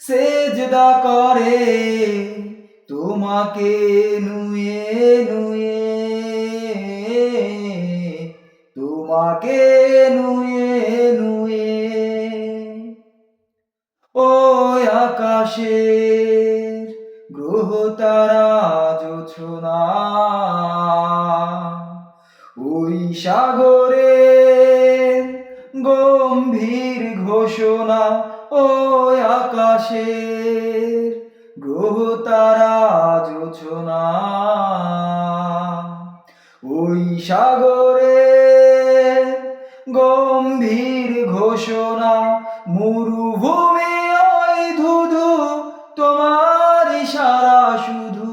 সেজদা করে, তোমাকে নুয়ে নুয়ে, তোমাকে নুয়ে নুয়ে। ওই আকাশের গ্রহ তারা জোছনা ওই সাগরের গম্ভীর ঘোষণা ওই আকাশের গ্রহ তারা জোছনা ওই সাগরের গম্ভীর ঘোষণা, মরুভূমি ওই ধুধু, তোমার ইশারা শুধু।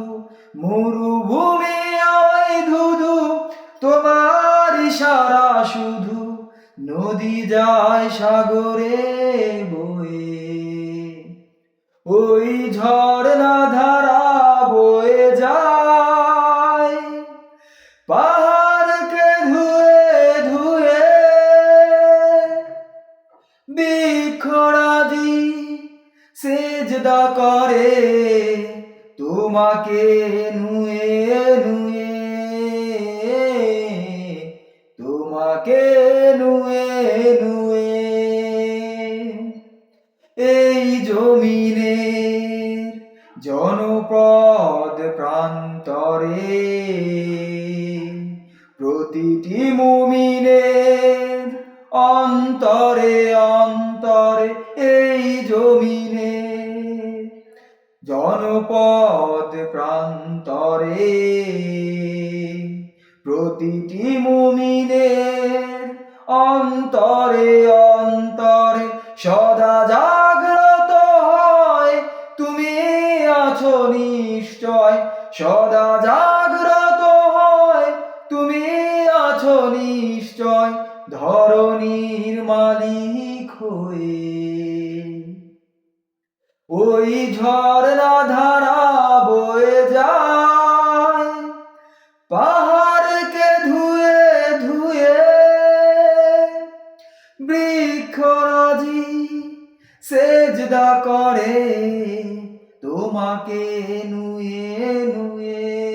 মরুভূমি ওই ধুধু, তোমার ইশারা শুধু। নদী যায় সাগরে বয়ে। ওই ঝর্ণা ধারা বয়ে যায়। পাহাড়কে ধুয়ে ধুয়ে বিখরাজি সেজদা করে। তোমাকে নুয়ে নুয়ে এই জমিনের জনপদ প্রান্তরে প্রতিটি মুমিনের অন্তরে অন্তরে এই জমিনে জনপদ প্রান্তরে প্রতিটি মুমিনের অন্তরে অন্তরে সদা জাগ্রত আছো নিশ্চয়, সদা জাগ্রত হয়। তুমি আছো নিশ্চয়, ধরণীর মালিক হয়ে। ওই ঝর্ণা ধারা বয়ে যায়, পাহাড়কে ধুয়ে ধুয়ে। বৃক্ষরাজি সেজদা করে। তোমাকে নুয়ে নুয়ে।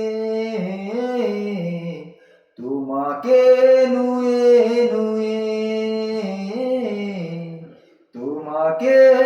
তোমাকে নুয়ে নুয়ে। তোমাকে